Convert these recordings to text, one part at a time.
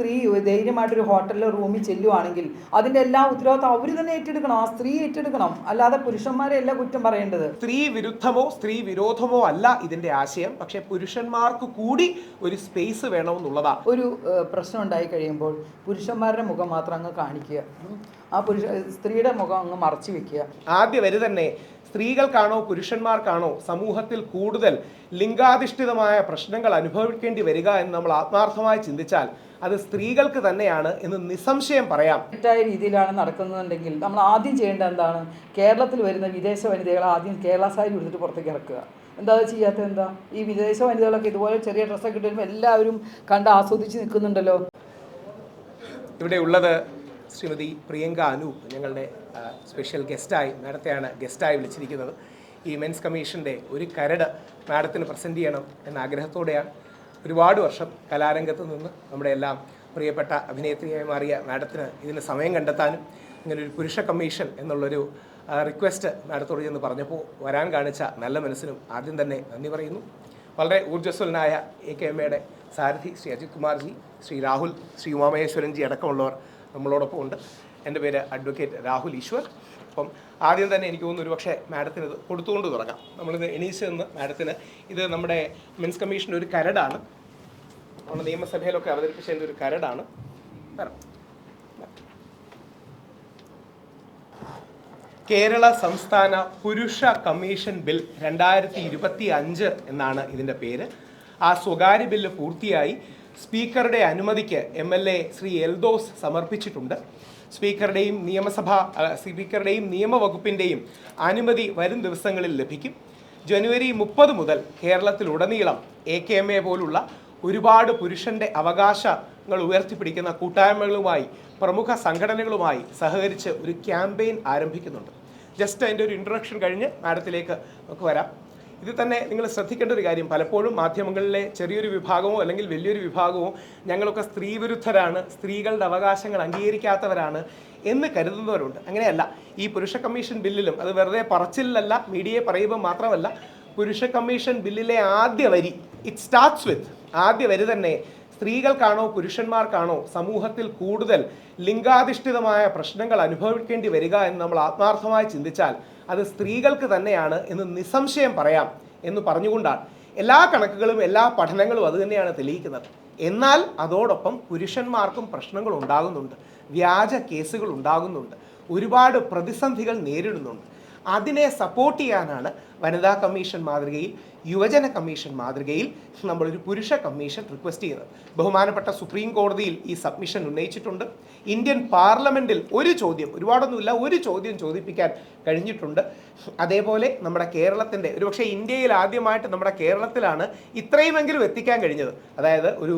സ്ത്രീ ധൈര്യമായിട്ടൊരു ഹോട്ടലിലോ റൂമിൽ ചെല്ലുവാണെങ്കിൽ അതിന്റെ എല്ലാ ഉത്തരവാദിത്വം അവർ തന്നെ ഏറ്റെടുക്കണം. ആ സ്ത്രീ ഏറ്റെടുക്കണം. അല്ലാതെ പുരുഷന്മാരെ അല്ല കുറ്റം പറയേണ്ടത്. സ്ത്രീ വിരുദ്ധമോ സ്ത്രീ വിരോധമോ അല്ല ഇതിന്റെ ആശയം. പക്ഷേ പുരുഷന്മാർക്ക് കൂടി ഒരു സ്പേസ് വേണമെന്നുള്ളതാണ് ഒരു പ്രശ്നം ഉണ്ടായി കഴിയുമ്പോൾ പുരുഷന്മാരുടെ മുഖം മാത്രം അങ്ങ് കാണിക്കുക. ആ പുരുഷ സ്ത്രീയുടെ മുഖം അങ്ങ് മറച്ചു വെക്കുക. ആദ്യ വരി തന്നെ സ്ത്രീകൾക്കാണോ പുരുഷന്മാർക്കാണോ സമൂഹത്തിൽ കൂടുതൽ ലിംഗാധിഷ്ഠിതമായ പ്രശ്നങ്ങൾ അനുഭവിക്കേണ്ടി വരിക എന്ന് നമ്മൾ ആത്മാർത്ഥമായി ചിന്തിച്ചാൽ അത് സ്ത്രീകൾക്ക് തന്നെയാണ് എന്ന് നിസ്സംശയം പറയാം. തെറ്റായ രീതിയിലാണ് നടക്കുന്നതെങ്കിൽ നമ്മൾ ആദ്യം ചെയ്യേണ്ട എന്താണ്? കേരളത്തിൽ വരുന്ന വിദേശ വനിതകൾ ആദ്യം കേരള സാരി എടുത്തിട്ട് പുറത്തേക്ക് ഇറക്കുക. എന്താ അത് ചെയ്യാത്തത് എന്താ? ഈ വിദേശ വനിതകളൊക്കെ ഇതുപോലെ ചെറിയ ഡ്രസ്സൊക്കെ ഇട്ട് വരുമ്പോൾ എല്ലാവരും കണ്ട് ആസ്വദിച്ച് നിൽക്കുന്നുണ്ടല്ലോ. ഇവിടെ ഉള്ളത് ശ്രീമതി പ്രിയങ്ക അനൂപ് ഞങ്ങളുടെ സ്പെഷ്യൽ ഗസ്റ്റായി മാഡത്തെയാണ് ഗസ്റ്റായി വിളിച്ചിരിക്കുന്നത്. ഈ മെൻസ് കമ്മീഷന്റെ ഒരു കരട് മാഡത്തിന് പ്രസന്റ് ചെയ്യണം എന്ന ആഗ്രഹത്തോടെയാണ് ഒരുപാട് വർഷം കലാരംഗത്ത് നിന്ന് നമ്മുടെ എല്ലാം പ്രിയപ്പെട്ട അഭിനേത്രിയായി മാറിയ മാഡത്തിന് ഇതിന് സമയം കണ്ടെത്താനും ഇങ്ങനെ ഒരു പുരുഷ കമ്മീഷൻ എന്നുള്ളൊരു റിക്വസ്റ്റ് മാഡത്തോട് ചെന്ന് പറഞ്ഞപ്പോൾ വരാൻ കാണിച്ച നല്ല മനസ്സിനും ആദ്യം തന്നെ നന്ദി പറയുന്നു. വളരെ ഊർജസ്വലനായ എ കെ എമ്മയുടെ സാരഥി ശ്രീ അജിത് കുമാർജി ശ്രീ രാഹുൽ ശ്രീ ഉമാമഹേശ്വരൻജി അടക്കമുള്ളവർ നമ്മളോടൊപ്പം ഉണ്ട്. എന്റെ പേര് അഡ്വക്കേറ്റ് രാഹുൽ ഈശ്വർ. അപ്പം ആദ്യം തന്നെ എനിക്ക് തോന്നുന്നു ഒരു പക്ഷേ മാഡത്തിന് ഇത് കൊടുത്തുകൊണ്ട് തുടങ്ങാം. നമ്മളിത് എണീച്ച് നിന്ന് മാഡത്തിന് ഇത് നമ്മുടെ മെൻസ് കമ്മീഷന്റെ ഒരു കരടാണ്. നമ്മുടെ നിയമസഭയിലൊക്കെ അവതരിപ്പിച്ചതിന്റെ ഒരു കരടാണ്. കേരള സംസ്ഥാന പുരുഷ കമ്മീഷൻ ബിൽ രണ്ടായിരത്തി ഇരുപത്തി അഞ്ച് എന്നാണ് ഇതിന്റെ പേര്. ആ സ്വകാര്യ ബില്ല് പൂർത്തിയായി. സ്പീക്കറുടെ അനുമതിക്ക് M L A Shri Eldhose സമർപ്പിച്ചിട്ടുണ്ട്. സ്പീക്കറുടെയും നിയമസഭ സ്പീക്കറുടെയും നിയമവകുപ്പിന്റെയും അനുമതി വരും ദിവസങ്ങളിൽ ലഭിക്കും. ജനുവരി മുപ്പത് മുതൽ കേരളത്തിലുടനീളം എ കെ എം എ പോലുള്ള ഒരുപാട് പുരുഷന്റെ അവകാശങ്ങൾ ഉയർത്തിപ്പിടിക്കുന്ന കൂട്ടായ്മകളുമായി പ്രമുഖ സംഘടനകളുമായി സഹകരിച്ച് ഒരു ക്യാമ്പയിൻ ആരംഭിക്കുന്നുണ്ട്. ജസ്റ്റ് അതിന്റെ ഒരു ഇൻട്രൊഡക്ഷൻ കഴിഞ്ഞ് മാഡത്തിലേക്ക് നമുക്ക് വരാം. ഇത് തന്നെ നിങ്ങൾ ശ്രദ്ധിക്കേണ്ട ഒരു കാര്യം. പലപ്പോഴും മാധ്യമങ്ങളിലെ ചെറിയൊരു വിഭാഗമോ അല്ലെങ്കിൽ വലിയൊരു വിഭാഗമോ ഞങ്ങളൊക്കെ സ്ത്രീവിരുദ്ധരാണ് സ്ത്രീകളുടെ അവകാശങ്ങൾ അംഗീകരിക്കാത്തവരാണ് എന്ന് കരുതുന്നവരുണ്ട്. അങ്ങനെയല്ല ഈ പുരുഷ കമ്മീഷൻ ബില്ലിലും അത് വെറുതെ പറച്ചിലല്ല മീഡിയയെ പറയുമ്പോൾ മാത്രമല്ല പുരുഷ കമ്മീഷൻ ബില്ലിലെ ആദ്യ വരി ഇറ്റ് സ്റ്റാർട്ട്സ് വിത്ത് ആദ്യ വരി തന്നെ സ്ത്രീകൾക്കാണോ പുരുഷന്മാർക്കാണോ സമൂഹത്തിൽ കൂടുതൽ ലിംഗാധിഷ്ഠിതമായ പ്രശ്നങ്ങൾ അനുഭവിക്കേണ്ടി വരിക എന്ന് നമ്മൾ ആത്മാർത്ഥമായി ചിന്തിച്ചാൽ അത് സ്ത്രീകൾക്ക് തന്നെയാണ് എന്ന് നിസ്സംശയം പറയാം എന്ന് പറഞ്ഞുകൊണ്ടാണ്. എല്ലാ കണക്കുകളും എല്ലാ പഠനങ്ങളും അതുതന്നെയാണ് തെളിയിക്കുന്നത്. എന്നാൽ അതോടൊപ്പം പുരുഷന്മാർക്കും പ്രശ്നങ്ങൾ ഉണ്ടാകുന്നുണ്ട്. വ്യാജ കേസുകൾ ഉണ്ടാകുന്നുണ്ട്. ഒരുപാട് പ്രതിസന്ധികൾ നേരിടുന്നുണ്ട്. അതിനെ സപ്പോർട്ട് ചെയ്യാനാണ് വനിതാ കമ്മീഷൻ മാതൃകയിൽ യുവജന കമ്മീഷൻ മാതൃകയിൽ നമ്മളൊരു പുരുഷ കമ്മീഷൻ റിക്വസ്റ്റ് ചെയ്യുന്നത് ബഹുമാനപ്പെട്ട സുപ്രീം കോടതിയിൽ ഈ സബ്മിഷൻ ഉന്നയിച്ചിട്ടുണ്ട്. ഇന്ത്യൻ പാർലമെന്റിൽ ഒരു ചോദ്യം ഒരുപാടൊന്നുമില്ല ഒരു ചോദ്യം ചോദിപ്പിക്കാൻ കഴിഞ്ഞിട്ടുണ്ട്. അതേപോലെ നമ്മുടെ കേരളത്തിന്റെ ഒരുപക്ഷെ ഇന്ത്യയിൽ ആദ്യമായിട്ട് നമ്മുടെ കേരളത്തിലാണ് ഇത്രയുമെങ്കിലും എത്തിക്കാൻ കഴിഞ്ഞത്. അതായത് ഒരു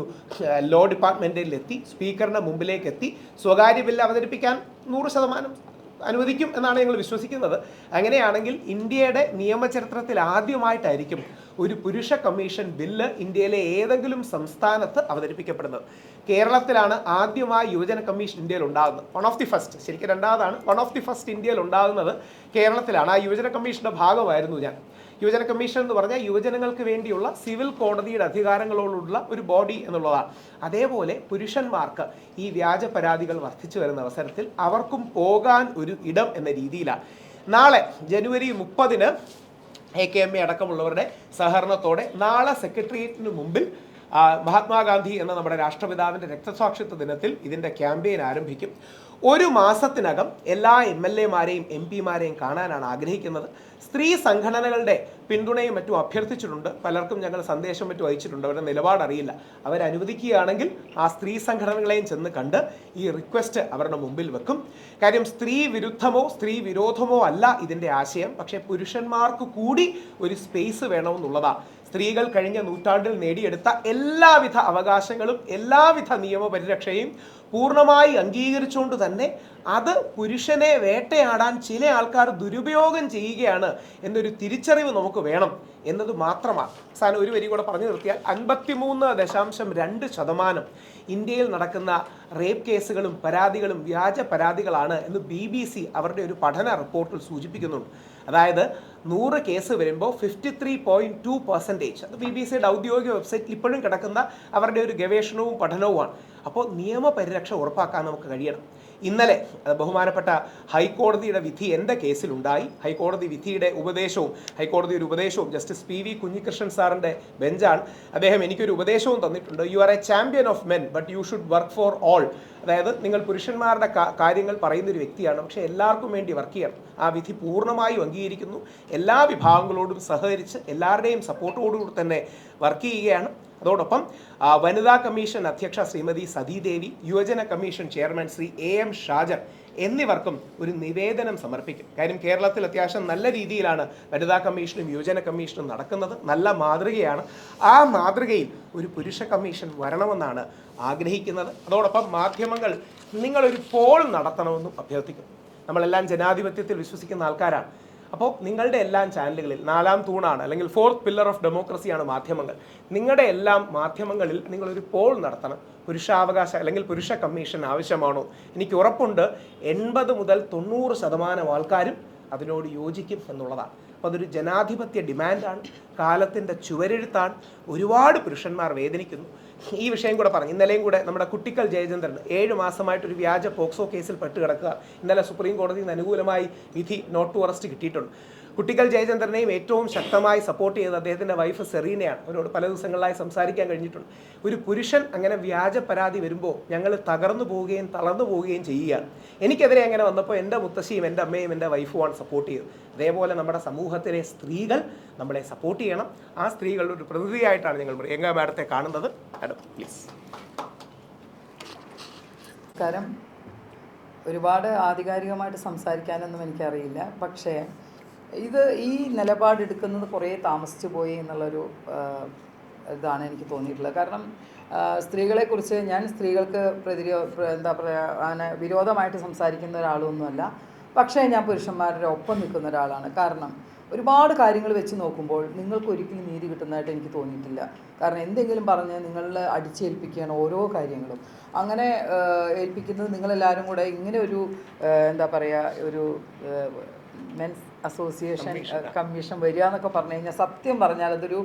ലോ ഡിപ്പാർട്ട്മെന്റിൽ എത്തി സ്പീക്കറിന്റെ മുമ്പിലേക്ക് എത്തി സ്വകാര്യ ബില്ല് അവതരിപ്പിക്കാൻ നൂറ് ശതമാനം അനുവദിക്കും എന്നാണ് ഞങ്ങൾ വിശ്വസിക്കുന്നത്. അങ്ങനെയാണെങ്കിൽ ഇന്ത്യയുടെ നിയമചരിത്രത്തിൽ ആദ്യമായിട്ടായിരിക്കും ഒരു പുരുഷ കമ്മീഷൻ ബില്ല് ഇന്ത്യയിലെ ഏതെങ്കിലും സംസ്ഥാനത്ത് അവതരിപ്പിക്കപ്പെടുന്നത്. കേരളത്തിലാണ് ആദ്യമായി യുവജന കമ്മീഷൻ ഇന്ത്യയിൽ ഉണ്ടാകുന്നത്. വൺ ഓഫ് ദി ഫസ്റ്റ് ശരിക്കും രണ്ടാമതാണ്. വൺ ഓഫ് ദി ഫസ്റ്റ് ഇന്ത്യയിൽ ഉണ്ടാകുന്നത് കേരളത്തിലാണ്. ആ യുവജന കമ്മീഷന്റെ ഭാഗമായിരുന്നു ഞാൻ. യുവജന കമ്മീഷൻ എന്ന് പറഞ്ഞാൽ യുവജനങ്ങൾക്ക് വേണ്ടിയുള്ള സിവിൽ കോടതിയുടെ അധികാരങ്ങളോടുള്ള ഒരു ബോഡി എന്നുള്ളതാണ്. അതേപോലെ പുരുഷന്മാർക്ക് ഈ വ്യാജ പരാതികൾ വർദ്ധിച്ചു വരുന്ന അവസരത്തിൽ അവർക്കും പോകാൻ ഒരു ഇടം എന്ന രീതിയിലാണ്. നാളെ ജനുവരി മുപ്പതിന് എ കെ എം എ അടക്കമുള്ളവരുടെ സഹകരണത്തോടെ നാളെ സെക്രട്ടേറിയറ്റിന് മുമ്പിൽ മഹാത്മാഗാന്ധി എന്ന നമ്മുടെ രാഷ്ട്രപിതാവിന്റെ രക്തസാക്ഷിത്വ ദിനത്തിൽ ഇതിന്റെ ക്യാമ്പയിൻ ആരംഭിക്കും. ഒരു മാസത്തിനകം എല്ലാ എം എൽ എമാരെയും എം പിമാരെയും കാണാനാണ് ആഗ്രഹിക്കുന്നത്. സ്ത്രീ സംഘടനകളുടെ പിന്തുണയും മറ്റും അഭ്യർത്ഥിച്ചിട്ടുണ്ട്. പലർക്കും ഞങ്ങൾ സന്ദേശം മറ്റും അയച്ചിട്ടുണ്ട്. അവരുടെ നിലപാടറിയില്ല. അവരനുവദിക്കുകയാണെങ്കിൽ ആ സ്ത്രീ സംഘടനകളെയും ചെന്ന് കണ്ട് ഈ റിക്വസ്റ്റ് അവരുടെ മുമ്പിൽ വെക്കും. കാര്യം സ്ത്രീ വിരുദ്ധമോ സ്ത്രീ വിരോധമോ അല്ല ഇതിന്റെ ആശയം. പക്ഷേ പുരുഷന്മാർക്ക് കൂടി ഒരു സ്പേസ് വേണമെന്നുള്ളതാണ് സ്ത്രീകൾ കഴിഞ്ഞ നൂറ്റാണ്ടിൽ നേടിയെടുത്ത എല്ലാവിധ അവകാശങ്ങളും എല്ലാവിധ നിയമപരിരക്ഷയും പൂർണമായി അംഗീകരിച്ചുകൊണ്ട് തന്നെ അത് പുരുഷനെ വേട്ടയാടാൻ ചില ആൾക്കാർ ദുരുപയോഗം ചെയ്യുകയാണ് എന്നൊരു തിരിച്ചറിവ് നമുക്ക് വേണം എന്നത് മാത്രമാണ്. സാധനം ഒരു വരി കൂടെ പറഞ്ഞു നിർത്തിയാൽ അൻപത്തിമൂന്ന് ദശാംശം രണ്ട് ശതമാനം ഇന്ത്യയിൽ നടക്കുന്ന റേപ്പ് കേസുകളും പരാതികളും വ്യാജ പരാതികളാണ് എന്ന് ബി അവരുടെ ഒരു പഠന റിപ്പോർട്ടിൽ സൂചിപ്പിക്കുന്നുണ്ട്. അതായത് നൂറ് കേസ് വരുമ്പോൾ fifty three point two percentage അത് ബി ബി സിയുടെ ഔദ്യോഗിക വെബ്സൈറ്റിൽ ഇപ്പോഴും കിടക്കുന്ന അവരുടെ ഒരു ഗവേഷണവും പഠനവുമാണ്. അപ്പോൾ നിയമപരിരക്ഷ ഉറപ്പാക്കാൻ നമുക്ക് കഴിയണം. ഇന്നലെ ബഹുമാനപ്പെട്ട ഹൈക്കോടതിയുടെ വിധി എന്റെ കേസിലുണ്ടായി. ഹൈക്കോടതി വിധിയുടെ ഉപദേശവും ഹൈക്കോടതി ഒരു ഉപദേശവും ജസ്റ്റിസ് പി വി കുഞ്ഞികൃഷ്ണൻ സാറിന്റെ ബെഞ്ചാണ്. അദ്ദേഹം എനിക്കൊരു ഉപദേശവും തന്നിട്ടുണ്ട്. You are a champion of men but you should work for all അതായത് നിങ്ങൾ പുരുഷന്മാരുടെ കാര്യങ്ങൾ പറയുന്ന ഒരു വ്യക്തിയാണ്. പക്ഷേ എല്ലാവർക്കും വേണ്ടി വർക്ക് ചെയ്യണം. ആ വിധി പൂർണമായും അംഗീകരിക്കുന്നു. എല്ലാ വിഭാഗങ്ങളോടും സഹകരിച്ച് എല്ലാവരുടെയും സപ്പോർട്ടോടുകൂടി തന്നെ വർക്ക് ചെയ്യുകയാണ്. അതോടൊപ്പം വനിതാ കമ്മീഷൻ അധ്യക്ഷ ശ്രീമതി സതീദേവി യുവജന commission chairman Shri A M Shajar എന്നിവർക്കും ഒരു നിവേദനം സമർപ്പിക്കും. കാര്യം കേരളത്തിൽ അത്യാവശ്യം നല്ല രീതിയിലാണ് വനിതാ കമ്മീഷനും യുവജന കമ്മീഷനും നടക്കുന്നത്. നല്ല മാതൃകയാണ്. ആ മാതൃകയിൽ ഒരു പുരുഷ കമ്മീഷൻ വരണമെന്നാണ് ആഗ്രഹിക്കുന്നത്. അതോടൊപ്പം മാധ്യമങ്ങൾ നിങ്ങളൊരു പോൾ നടത്തണമെന്നും അഭ്യർത്ഥിക്കുന്നു. നമ്മളെല്ലാം ജനാധിപത്യത്തിൽ വിശ്വസിക്കുന്ന ആൾക്കാരാണ്. അപ്പോൾ നിങ്ങളുടെ എല്ലാം ചാനലുകളിൽ നാലാം തൂണാണ് അല്ലെങ്കിൽ ഫോർത്ത് പില്ലർ ഓഫ് ഡെമോക്രസിയാണ് മാധ്യമങ്ങൾ. നിങ്ങളുടെ എല്ലാം മാധ്യമങ്ങളിൽ നിങ്ങളൊരു പോൾ നടത്തണം. പുരുഷാവകാശ അല്ലെങ്കിൽ പുരുഷ കമ്മീഷൻ ആവശ്യമാണോ? എനിക്ക് ഉറപ്പുണ്ട് എൺപത് മുതൽ തൊണ്ണൂറ് ശതമാനം ആൾക്കാരും അതിനോട് യോജിക്കും എന്നുള്ളതാണ്. അപ്പോൾ അതൊരു ജനാധിപത്യ ഡിമാൻഡാണ് കാലത്തിന്റെ ചുവരെഴുത്താണ്. ഒരുപാട് പുരുഷന്മാർ വേദനിക്കുന്നു. ഈ വിഷയം കൂടെ പറഞ്ഞു. ഇന്നലെയും കൂടെ നമ്മുടെ കുട്ടിക്കൽ ജയചന്ദ്രൻ ഏഴ് മാസമായിട്ട് ഒരു വ്യാജ പോക്സോ കേസിൽ പെട്ട് കിടക്കുക ഇന്നലെ സുപ്രീം കോടതിയിൽ നിന്ന് അനുകൂലമായി വിധി നോട്ട് ടു അറസ്റ്റ് കിട്ടിയിട്ടുണ്ട്. കുട്ടിക്കൽ ജയചന്ദ്രനെയും ഏറ്റവും ശക്തമായി സപ്പോർട്ട് ചെയ്തത് അദ്ദേഹത്തിന്റെ വൈഫ് സെറീനയാണ്. അവരോട് പല ദിവസങ്ങളിലായി സംസാരിക്കാൻ കഴിഞ്ഞിട്ടുണ്ട്. ഒരു പുരുഷൻ അങ്ങനെ വ്യാജ പരാതി വരുമ്പോൾ ഞങ്ങൾ തകർന്നു പോവുകയും തളർന്നു പോവുകയും ചെയ്യുകയാണ്. എനിക്കെതിരെ അങ്ങനെ വന്നപ്പോൾ എന്റെ മുത്തശ്ശിയും എന്റെ അമ്മയും എന്റെ വൈഫുമാണ് സപ്പോർട്ട് ചെയ്തത്. അതേപോലെ നമ്മുടെ സമൂഹത്തിലെ സ്ത്രീകൾ നമ്മളെ സപ്പോർട്ട് ചെയ്യണം. ആ സ്ത്രീകളുടെ ഒരു പ്രതിനിധിയായിട്ടാണ് ഞങ്ങൾ പ്രിയങ്ക മാഡത്തെ കാണുന്നത്. മാഡം പ്ലീസ് ഒരുപാട് ആധികാരികമായിട്ട് സംസാരിക്കാനൊന്നും എനിക്കറിയില്ല. പക്ഷേ ഇത് ഈ നിലപാടെടുക്കുന്നത് കുറേ താമസിച്ചു പോയി എന്നുള്ളൊരു ഇതാണ് എനിക്ക് തോന്നിയിട്ടുള്ളത്. കാരണം സ്ത്രീകളെക്കുറിച്ച് ഞാൻ സ്ത്രീകൾക്ക് പ്രതിരോ എന്താ പറയുക അങ്ങനെ വിരോധമായിട്ട് സംസാരിക്കുന്ന ഒരാളൊന്നുമല്ല. പക്ഷേ ഞാൻ പുരുഷന്മാരുടെ ഒപ്പം നിൽക്കുന്ന ഒരാളാണ്. കാരണം ഒരുപാട് കാര്യങ്ങൾ വെച്ച് നോക്കുമ്പോൾ നിങ്ങൾക്ക് ഒരിക്കലും നീതി കിട്ടുന്നതായിട്ട് എനിക്ക് തോന്നിയിട്ടില്ല. കാരണം എന്തെങ്കിലും പറഞ്ഞ് നിങ്ങളിൽ അടിച്ചേൽപ്പിക്കുകയാണ് ഓരോ കാര്യങ്ങളും. അങ്ങനെ ഏൽപ്പിക്കുന്നത് നിങ്ങളെല്ലാവരും കൂടെ ഇങ്ങനെ ഒരു എന്താ പറയുക ഒരു മെൻസ് അസോസിയേഷൻ കമ്മീഷൻ വരിക എന്നൊക്കെ പറഞ്ഞു കഴിഞ്ഞാൽ സത്യം പറഞ്ഞാൽ അതൊരു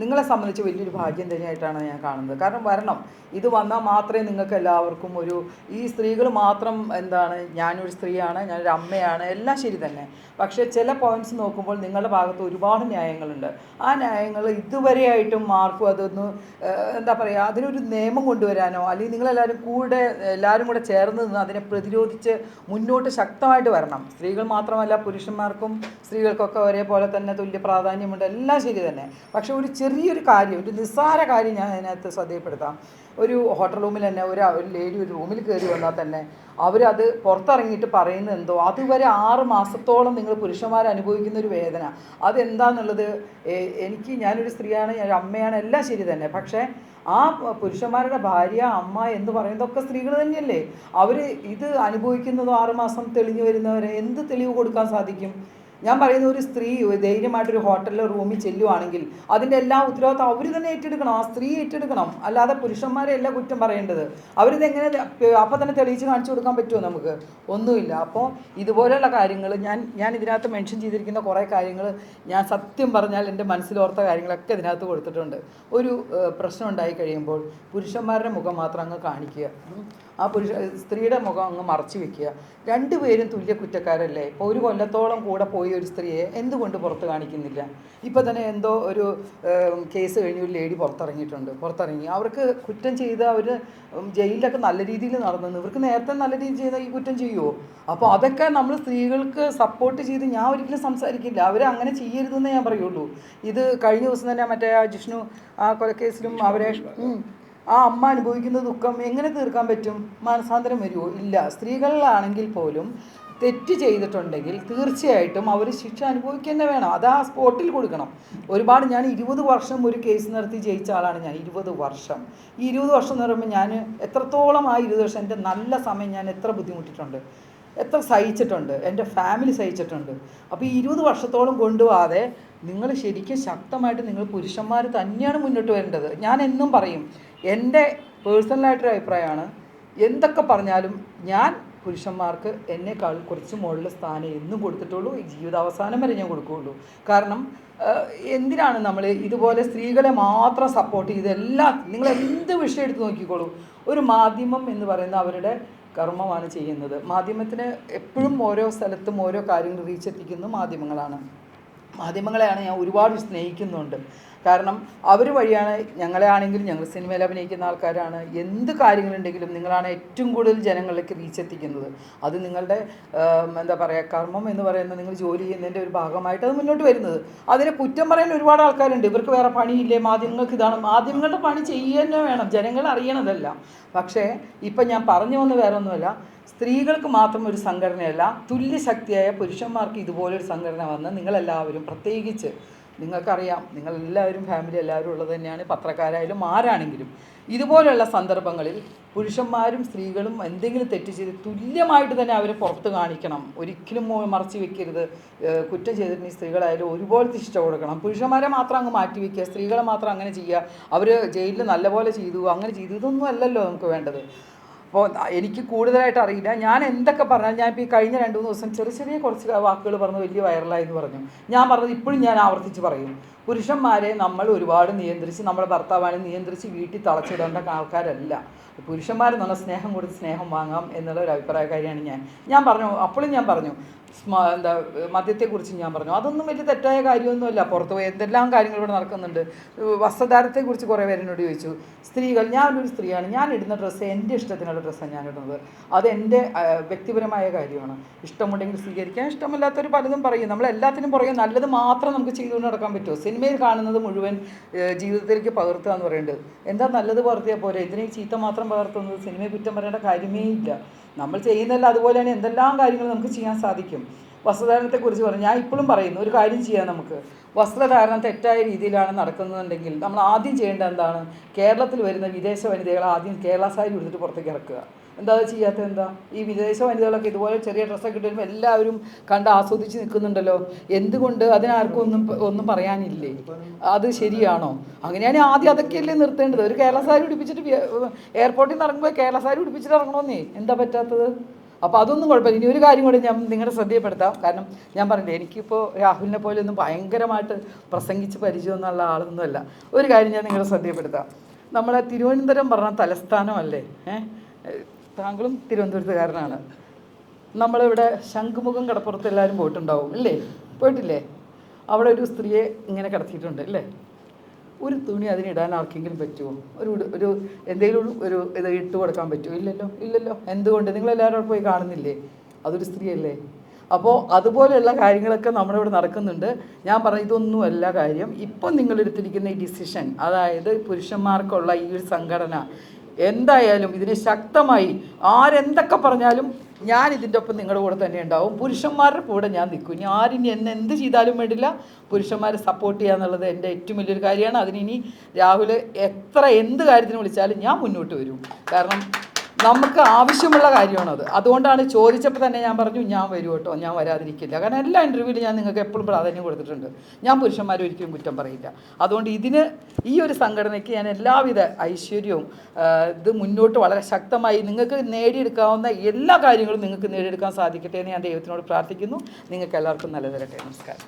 നിങ്ങളെ സംബന്ധിച്ച് വലിയൊരു ഭാഗ്യം തന്നെയായിട്ടാണ് ഞാൻ കാണുന്നത്. കാരണം വരണം. ഇത് വന്നാൽ മാത്രമേ നിങ്ങൾക്ക് എല്ലാവർക്കും ഒരു ഈ സ്ത്രീകൾ മാത്രം എന്താണ് ഞാനൊരു സ്ത്രീയാണ് ഞാനൊരു അമ്മയാണ് എല്ലാം ശരി തന്നെ. പക്ഷേ ചില പോയിന്റ്സ് നോക്കുമ്പോൾ നിങ്ങളുടെ ഭാഗത്ത് ഒരുപാട് ന്യായങ്ങളുണ്ട്. ആ ന്യായങ്ങൾ ഇതുവരെയായിട്ടും ആർക്കും അതൊന്ന് എന്താ പറയുക അതിനൊരു നിയമം കൊണ്ടുവരാനോ അല്ലെങ്കിൽ നിങ്ങളെല്ലാവരും കൂടെ എല്ലാവരും കൂടെ ചേർന്ന് നിന്ന് അതിനെ പ്രതിരോധിച്ച് മുന്നോട്ട് ശക്തമായിട്ട് വരണം. സ്ത്രീകൾ മാത്രമല്ല പുരുഷന്മാർക്കും സ്ത്രീകൾക്കൊക്കെ ഒരേപോലെ തന്നെ തുല്യ പ്രാധാന്യമുണ്ട്. എല്ലാം ശരി തന്നെ. പക്ഷേ ഒരു ചെറിയൊരു കാര്യം ഒരു നിസ്സാര കാര്യം ഞാൻ അതിനകത്ത് ശ്രദ്ധയപ്പെടുത്താം ഒരു ഹോട്ടൽ റൂമിൽ തന്നെ ഒരു ഒരു ലേഡി ഒരു റൂമിൽ കയറി വന്നാൽ തന്നെ അവരത് പുറത്തിറങ്ങിയിട്ട് പറയുന്നത് എന്തോ? അതുവരെ ആറ് മാസത്തോളം നിങ്ങൾ പുരുഷന്മാർ അനുഭവിക്കുന്ന ഒരു വേദന. അതെന്താന്നുള്ളത് എനിക്ക് ഞാനൊരു സ്ത്രീയാണ് ഞാൻ അമ്മയാണ് എല്ലാം ശരി തന്നെ. പക്ഷേ ആ പുരുഷന്മാരുടെ ഭാര്യ അമ്മ എന്ന് പറയുന്നതൊക്കെ സ്ത്രീകൾ തന്നെയല്ലേ? അവർ ഇത് അനുഭവിക്കുന്നതോ ആറുമാസം തെളിഞ്ഞു വരുന്നവരെ എന്ത് തെളിവ് കൊടുക്കാൻ സാധിക്കും? ഞാൻ പറയുന്ന ഒരു സ്ത്രീ ധൈര്യമായിട്ടൊരു ഹോട്ടലിലോ റൂമിൽ ചെല്ലുവാണെങ്കിൽ അതിന്റെ എല്ലാ ഉത്തരവാദിത്വം അവർ തന്നെ ഏറ്റെടുക്കണം. ആ സ്ത്രീ ഏറ്റെടുക്കണം. അല്ലാതെ പുരുഷന്മാരെ അല്ല കുറ്റം പറയേണ്ടത്. അവരിത് എങ്ങനെ അപ്പം തന്നെ തെളിയിച്ച് കാണിച്ചു കൊടുക്കാൻ പറ്റുമോ നമുക്ക്? ഒന്നുമില്ല. അപ്പോൾ ഇതുപോലെയുള്ള കാര്യങ്ങൾ ഞാൻ ഞാൻ ഇതിനകത്ത് മെൻഷൻ ചെയ്തിരിക്കുന്ന കുറേ കാര്യങ്ങൾ ഞാൻ സത്യം പറഞ്ഞാൽ എന്റെ മനസ്സിലോർത്ത കാര്യങ്ങളൊക്കെ ഇതിനകത്ത് കൊടുത്തിട്ടുണ്ട്. ഒരു പ്രശ്നം ഉണ്ടായി കഴിയുമ്പോൾ പുരുഷന്മാരുടെ മുഖം മാത്രം അങ്ങ് കാണിക്കുക. ആ പുരുഷ സ്ത്രീയുടെ മുഖം അങ്ങ് മറച്ചു വെക്കുക. രണ്ടുപേരും തുല്യ കുറ്റക്കാരല്ലേ ഇപ്പോൾ ഒരു കൊല്ലത്തോളം കൂടെ പോയി ഒരു സ്ത്രീയെ എന്തുകൊണ്ട് പുറത്ത് കാണിക്കുന്നില്ല? ഇപ്പോൾ തന്നെ എന്തോ ഒരു കേസ് കഴിഞ്ഞ് ഒരു ലേഡി പുറത്തിറങ്ങിയിട്ടുണ്ട്. പുറത്തിറങ്ങി. അവർക്ക് കുറ്റം ചെയ്ത് അവർ ജയിലിലൊക്കെ നല്ല രീതിയിൽ നടന്നു ഇവർക്ക് നേരത്തെ നല്ല രീതിയിൽ ചെയ്ത ഈ കുറ്റം ചെയ്യുമോ അപ്പോൾ അതൊക്കെ നമ്മൾ സ്ത്രീകൾക്ക് സപ്പോർട്ട് ചെയ്ത് ഞാൻ ഒരിക്കലും സംസാരിക്കില്ല. അവർ അങ്ങനെ ചെയ്യരുതെന്നേ ഞാൻ പറയുള്ളൂ. ഇത് കഴിഞ്ഞ ദിവസം തന്നെ മറ്റേ ആ ജിഷ്ണു ആ കൊലക്കേസിലും അവരെ ആ അമ്മ അനുഭവിക്കുന്ന ദുഃഖം എങ്ങനെ തീർക്കാൻ പറ്റും? മാനസാന്തരം വരുമോ ഇല്ല. സ്ത്രീകളിലാണെങ്കിൽ പോലും തെറ്റ് ചെയ്തിട്ടുണ്ടെങ്കിൽ തീർച്ചയായിട്ടും അവർ ശിക്ഷ അനുഭവിക്കുക തന്നെ വേണം. അത് ആ സ്പോട്ടിൽ കൊടുക്കണം. ഒരുപാട് ഞാൻ ഇരുപത് വർഷം ഒരു കേസ് നടത്തി ജയിച്ച ആളാണ് ഞാൻ. ഇരുപത് വർഷം. ഈ ഇരുപത് വർഷം എന്ന് പറയുമ്പോൾ ഞാൻ എത്രത്തോളം ആ ഇരുപത് വർഷം എന്റെ നല്ല സമയം ഞാൻ എത്ര ബുദ്ധിമുട്ടിയിട്ടുണ്ട് എത്ര സഹിച്ചിട്ടുണ്ട്. എന്റെ ഫാമിലി സഹിച്ചിട്ടുണ്ട്. അപ്പോൾ ഈ ഇരുപത് വർഷത്തോളം കൊണ്ടുപോകാതെ നിങ്ങൾ ശരിക്കും ശക്തമായിട്ട് നിങ്ങൾ പുരുഷന്മാർ തന്നെയാണ് മുന്നോട്ട് വരേണ്ടത്. ഞാൻ എന്നും പറയും എന്റെ പേഴ്സണലായിട്ടൊരു അഭിപ്രായമാണ്. എന്തൊക്കെ പറഞ്ഞാലും ഞാൻ പുരുഷന്മാർക്ക് എന്നെക്കാൾ കുറച്ച് മുകളിൽ സ്ഥാനം എന്നും കൊടുത്തിട്ടുള്ളൂ. ജീവിതാവസാനം വരെ ഞാൻ കൊടുക്കുകയുള്ളൂ. കാരണം എന്തിനാണ് നമ്മൾ ഇതുപോലെ സ്ത്രീകളെ മാത്രം സപ്പോർട്ട് ചെയ്ത് നിങ്ങൾ എന്ത് വിഷയം എടുത്ത് നോക്കിക്കോളൂ. ഒരു മാധ്യമം എന്ന് പറയുന്ന അവരുടെ കർമ്മമാണ് ചെയ്യുന്നത്. മാധ്യമത്തിന് എപ്പോഴും ഓരോ സ്ഥലത്തും ഓരോ കാര്യങ്ങൾ റീച്ച് എത്തിക്കുന്ന മാധ്യമങ്ങളാണ്. മാധ്യമങ്ങളെയാണ് ഞാൻ ഒരുപാട് സ്നേഹിക്കുന്നുണ്ട്. കാരണം അവർ വഴിയാണ് ഞങ്ങളെ ആണെങ്കിലും ഞങ്ങൾ സിനിമയിൽ അഭിനയിക്കുന്ന ആൾക്കാരാണ്. എന്ത് കാര്യങ്ങളുണ്ടെങ്കിലും നിങ്ങളാണ് ഏറ്റവും കൂടുതൽ ജനങ്ങളിലേക്ക് റീച്ച് എത്തിക്കുന്നത്. അത് നിങ്ങളുടെ എന്താ പറയുക കർമ്മം എന്ന് പറയുന്നത് നിങ്ങൾ ജോലി ചെയ്യുന്നതിന്റെ ഒരു ഭാഗമായിട്ട് അത് മുന്നോട്ട് വരുന്നത്. അതിനെ കുറ്റം പറയാൻ ഒരുപാട് ആൾക്കാരുണ്ട്. ഇവർക്ക് വേറെ പണിയില്ലേ? മാധ്യമങ്ങൾക്ക് ഇതാണ്. മാധ്യമങ്ങളുടെ പണി ചെയ്യുക തന്നെ വേണം. ജനങ്ങൾ അറിയണതല്ല. പക്ഷേ ഇപ്പം ഞാൻ പറഞ്ഞു വന്ന് വേറെ ഒന്നുമല്ല സ്ത്രീകൾക്ക് മാത്രം ഒരു സംഘടനയല്ല തുല്യശക്തിയായ പുരുഷന്മാർക്ക് ഇതുപോലൊരു സംഘടന വന്ന് നിങ്ങളെല്ലാവരും പ്രത്യേകിച്ച് നിങ്ങൾക്കറിയാം നിങ്ങളെല്ലാവരും ഫാമിലി എല്ലാവരും ഉള്ളത് തന്നെയാണ് പത്രക്കാരായാലും ആരാണെങ്കിലും. ഇതുപോലെയുള്ള സന്ദർഭങ്ങളിൽ പുരുഷന്മാരും സ്ത്രീകളും എന്തെങ്കിലും തെറ്റ് ചെയ്ത് തുല്യമായിട്ട് തന്നെ അവരെ പുറത്ത് കാണിക്കണം. ഒരിക്കലും മറച്ചു വെക്കരുത്. കുറ്റം ചെയ്തിട്ടുണ്ടെങ്കിൽ സ്ത്രീകളായാലും ഒരുപോലെ ഇഷ്ടം കൊടുക്കണം. പുരുഷന്മാരെ മാത്രം അങ്ങ് മാറ്റി വെക്കുക സ്ത്രീകളെ മാത്രം അങ്ങനെ ചെയ്യുക അവർ ജയിലിൽ നല്ലപോലെ ചെയ്തു അങ്ങനെ ചെയ്തു ഇതൊന്നും അല്ലല്ലോ നമുക്ക് വേണ്ടത്. അപ്പോൾ എനിക്ക് കൂടുതലായിട്ട് അറിയില്ല. ഞാൻ എന്തൊക്കെ പറഞ്ഞാൽ ഞാൻ ഇപ്പോൾ ഈ കഴിഞ്ഞ രണ്ട് മൂന്ന് ദിവസം ചെറിയ ചെറിയ കുറച്ച് വാക്കുകൾ പറഞ്ഞ് വലിയ വൈറലായെന്ന് പറഞ്ഞു. ഞാൻ പറഞ്ഞത് ഇപ്പോഴും ഞാൻ ആവർത്തിച്ച് പറയും. പുരുഷന്മാരെ നമ്മൾ ഒരുപാട് നിയന്ത്രിച്ച് നമ്മുടെ ഭർത്താവാണ് നിയന്ത്രിച്ച് വീട്ടിൽ തളച്ചിടേണ്ട ആൾക്കാരല്ല. പുരുഷന്മാരെന്ന് പറഞ്ഞാൽ സ്നേഹം കൊടുത്ത് സ്നേഹം വാങ്ങാം എന്നുള്ള ഒരു അഭിപ്രായക്കാരിയാണ് ഞാൻ. ഞാൻ പറഞ്ഞു അപ്പോഴും ഞാൻ പറഞ്ഞു എന്താ മദ്യത്തെക്കുറിച്ച് ഞാൻ പറഞ്ഞു. അതൊന്നും വലിയ തെറ്റായ കാര്യമൊന്നുമല്ല. പുറത്ത് പോയി എന്തെല്ലാം കാര്യങ്ങൾ ഇവിടെ നടക്കുന്നുണ്ട്. വസ്ത്രധാരത്തെക്കുറിച്ച് കുറേ പേര് എന്നോട് ചോദിച്ചു. സ്ത്രീകൾ ഞാനൊരു സ്ത്രീയാണ്. ഞാൻ ഇടുന്ന ഡ്രസ്സ് എന്റെ ഇഷ്ടത്തിനുള്ള ഡ്രസ്സാണ് ഞാൻ ഇടുന്നത്. അത് എന്റെ വ്യക്തിപരമായ കാര്യമാണ്. ഇഷ്ടമുണ്ടെങ്കിൽ സ്വീകരിക്കാൻ ഇഷ്ടമില്ലാത്തവർ പലതും പറയും. നമ്മൾ എല്ലാത്തിനും പുറകെ നല്ലത് മാത്രം നമുക്ക് ചെയ്തുകൊണ്ട് നടക്കാൻ പറ്റുമോ? സിനിമയിൽ കാണുന്നത് മുഴുവൻ ജീവിതത്തിലേക്ക് പകർത്തുക എന്ന് പറയുന്നത്. എന്താ നല്ലത് പകർത്തിയാൽ പോരെ? ഇതിനെ ചീത്ത മാത്രം പകർത്തുന്നത്? സിനിമയെ കുറ്റം പറയേണ്ട കാര്യമേ ഇല്ല. നമ്മൾ ചെയ്യുന്നതല്ല അതുപോലെയാണ് എന്തെല്ലാം കാര്യങ്ങൾ നമുക്ക് ചെയ്യാൻ സാധിക്കും. വസ്ത്രധാരണത്തെക്കുറിച്ച് പറഞ്ഞു ഞാൻ ഇപ്പോഴും പറയുന്നു ഒരു കാര്യം ചെയ്യാം നമുക്ക്. വസ്ത്രധാരണം തെറ്റായ രീതിയിലാണ് നടക്കുന്നതെങ്കിൽ നമ്മൾ ആദ്യം ചെയ്യേണ്ടത് എന്താണ്? കേരളത്തിൽ വരുന്ന വിദേശ വനിതകൾ ആദ്യം കേരള സാരി എടുത്തിട്ട് പുറത്തേക്ക് ഇറക്കുക. എന്താ ചെയ്യാത്തത് എന്താ? ഈ വിദേശ വനിതകളൊക്കെ ഇതുപോലെ ചെറിയ ഡ്രസ്സൊക്കെ ഇട്ട് എല്ലാവരും കണ്ട് ആസ്വദിച്ച് നിൽക്കുന്നുണ്ടല്ലോ. എന്തുകൊണ്ട് അതിനാർക്കും ഒന്നും ഒന്നും പറയാനില്ലേ? അത് ശരിയാണോ? അങ്ങനെയാണെങ്കിൽ ആദ്യം അതൊക്കെയല്ലേ നിർത്തേണ്ടത്. ഒരു കേരള സാരി പിടിപ്പിച്ചിട്ട് എയർപോർട്ടിൽ നിന്ന് ഇറങ്ങുമ്പോൾ കേരള സാരി പിടിപ്പിച്ചിട്ട് ഇറങ്ങണമെന്നേ എന്താ പറ്റാത്തത്? അപ്പോൾ അതൊന്നും കുഴപ്പമില്ല. ഇനി ഒരു കാര്യം കൂടി ഞാൻ നിങ്ങളുടെ ശ്രദ്ധയപ്പെടുത്താം കാരണം ഞാൻ പറഞ്ഞില്ലേ എനിക്കിപ്പോൾ രാഹുലിനെ പോലെ ഒന്നും ഭയങ്കരമായിട്ട് പ്രസംഗിച്ച് പരിചയമൊന്നുള്ള ആളൊന്നുമല്ല. ഒരു കാര്യം ഞാൻ നിങ്ങളുടെ ശ്രദ്ധയപ്പെടുത്താം നമ്മളെ തിരുവനന്തപുരം പറഞ്ഞ തലസ്ഥാനമല്ലേ? ഏഹ് താങ്കളും തിരുവനന്തപുരത്തുകാരനാണ്. നമ്മളിവിടെ ശംഖുമുഖം കടപ്പുറത്ത് എല്ലാവരും പോയിട്ടുണ്ടാവും അല്ലേ പോയിട്ടില്ലേ? അവിടെ ഒരു സ്ത്രീയെ ഇങ്ങനെ കിടത്തിയിട്ടുണ്ട് അല്ലേ ഒരു തുണി അതിനിടാൻ ആർക്കെങ്കിലും പറ്റുമോ? ഒരു ഒരു എന്തെങ്കിലും ഒരു- ഇത് ഇട്ട് കൊടുക്കാൻ പറ്റുമോ? ഇല്ലല്ലോ ഇല്ലല്ലോ. എന്തുകൊണ്ട്? നിങ്ങളെല്ലാവരും പോയി കാണുന്നില്ലേ? അതൊരു സ്ത്രീയല്ലേ? അപ്പോൾ അതുപോലെയുള്ള കാര്യങ്ങളൊക്കെ നമ്മുടെ ഇവിടെ നടക്കുന്നുണ്ട്. ഞാൻ പറഞ്ഞ ഇതൊന്നുമല്ല കാര്യം. ഇപ്പം നിങ്ങളെടുത്തിരിക്കുന്ന ഈ ഡിസിഷൻ അതായത് പുരുഷന്മാർക്കുള്ള ഈ ഒരു സംഘടന എന്തായാലും ഇതിനെ ശക്തമായി ആരെന്തൊക്കെ പറഞ്ഞാലും ഞാൻ ഇതിന്റെ ഒപ്പം നിങ്ങളുടെ കൂടെ തന്നെ ഉണ്ടാവും. പുരുഷന്മാരുടെ കൂടെ ഞാൻ നിൽക്കും. ഇനി ആരിനി എന്നെ എന്ത് ചെയ്താലും വേണ്ടില്ല. പുരുഷന്മാരെ സപ്പോർട്ട് ചെയ്യുക എന്നുള്ളത് എന്റെ ഏറ്റവും വലിയൊരു കാര്യമാണ്. അതിനിനി രാഹുൽ എത്ര എന്ത് കാര്യത്തിന് വിളിച്ചാലും ഞാൻ മുന്നോട്ട് വരും. കാരണം നമുക്ക് ആവശ്യമുള്ള കാര്യമാണത്. അതുകൊണ്ടാണ് ചോദിച്ചപ്പോൾ തന്നെ ഞാൻ പറഞ്ഞു ഞാൻ വരും കേട്ടോ ഞാൻ വരാതിരിക്കില്ല. കാരണം എല്ലാ ഇന്റർവ്യൂവിലും ഞാൻ നിങ്ങൾക്ക് എപ്പോഴും പ്രാധാന്യം കൊടുത്തിട്ടുണ്ട്. ഞാൻ പുരുഷന്മാരെ ഒരിക്കലും കുറ്റം പറയില്ല. അതുകൊണ്ട് ഇതിന് ഈ ഒരു സംഘടനയ്ക്ക് ഞാൻ എല്ലാവിധ ഐശ്വര്യവും ഇത് മുന്നോട്ട് വളരെ ശക്തമായി നിങ്ങൾക്ക് നേടിയെടുക്കാവുന്ന എല്ലാ കാര്യങ്ങളും നിങ്ങൾക്ക് നേടിയെടുക്കാൻ സാധിക്കട്ടെ എന്ന് ഞാൻ ദൈവത്തിനോട് പ്രാർത്ഥിക്കുന്നു. നിങ്ങൾക്ക് എല്ലാവർക്കും നല്ല തരട്ടെ നമസ്കാരം.